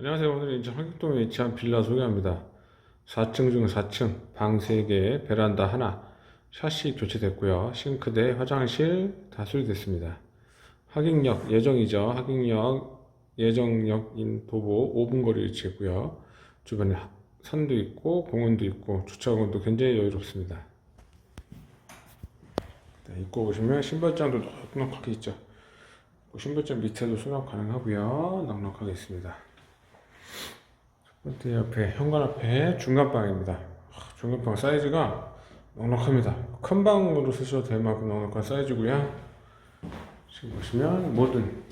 안녕하세요. 오늘 인천 한국동에 위치한 빌라 소개합니다. 4층 중 4층, 방 3개, 베란다 하나, 샤시 교체됐고요. 싱크대, 화장실 다 수리됐습니다. 하객역 예정이죠. 하객역 예정역인 도보 5분 거리 위치했고요. 주변에 하- 산도 있고 공원도 있고 주차 공간도 굉장히 여유롭습니다. 네, 입고 보시면 신발장도 넉넉하게 있죠. 그 신발장 밑에도 수납 가능하고요. 넉넉하게 있습니다. 첫 번째 옆에 현관 앞에 중간방입니다. 하, 중간방 사이즈가 넉넉합니다. 큰 방으로 쓰셔도 될 만큼 넉넉한 사이즈고요. 지금 보시면 모든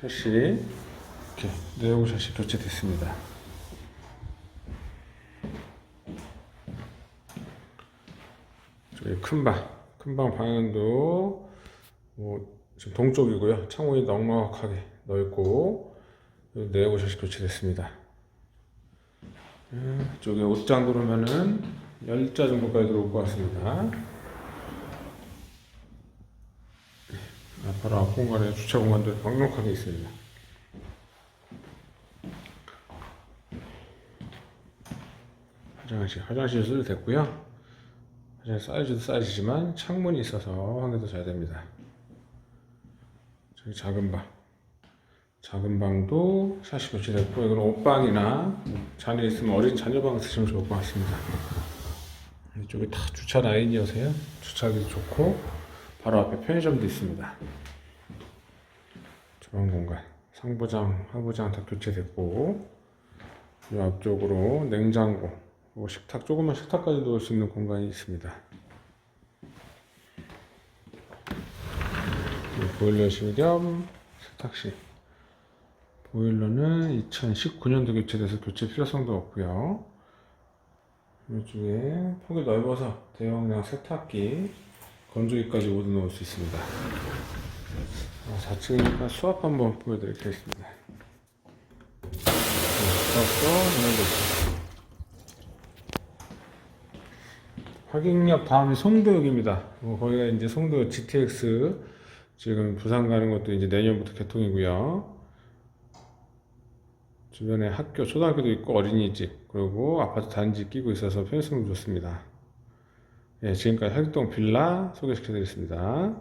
샷이 이렇게 네오 샷이 교체됐습니다. 저기 큰 방, 큰 방 방향도 뭐 지금 동쪽이고요. 창문이 넉넉하게 넓고 네오 샷이 교체됐습니다. 음, 이쪽에 옷장 들어오면은 10자 정도까지 들어올 것 같습니다. 아, 바로 앞 공간에 주차 공간도 넉넉하게 있습니다. 화장실, 화장실 수도 됐고요. 화장실 사이즈도 사이즈지만 창문이 있어서 환기도 잘 됩니다. 저기 작은 방. 작은 방도 샷이 교체됐고 이건 옷방이나 자녀 있으면 어린 자녀방 쓰시면 좋을 것 같습니다. 이쪽이 다 주차 라인이어서요. 주차하기 좋고 바로 앞에 편의점도 있습니다. 주방 공간 상부장, 하부장 다 교체됐고 이 앞쪽으로 냉장고, 그리고 식탁 조그만 식탁까지 놓을 수 있는 공간이 있습니다. 이 보일러실 겸 세탁실. 보일러는 2019년도 교체돼서 교체 필요성도 없고요. 이쪽에 폭이 넓어서 대용량 세탁기, 건조기까지 모두 넣을 수 있습니다. 4층이니까 수압 한번 보여드리겠습니다. 수압도. 확인역 다음이 송도역입니다. 어, 거기가 이제 송도 GTX 지금 부산 가는 것도 이제 내년부터 개통이고요. 주변에 학교, 초등학교도 있고 어린이집, 그리고 아파트 단지 끼고 있어서 편의성도 좋습니다. 예, 지금까지 활동 빌라 소개시켜드렸습니다.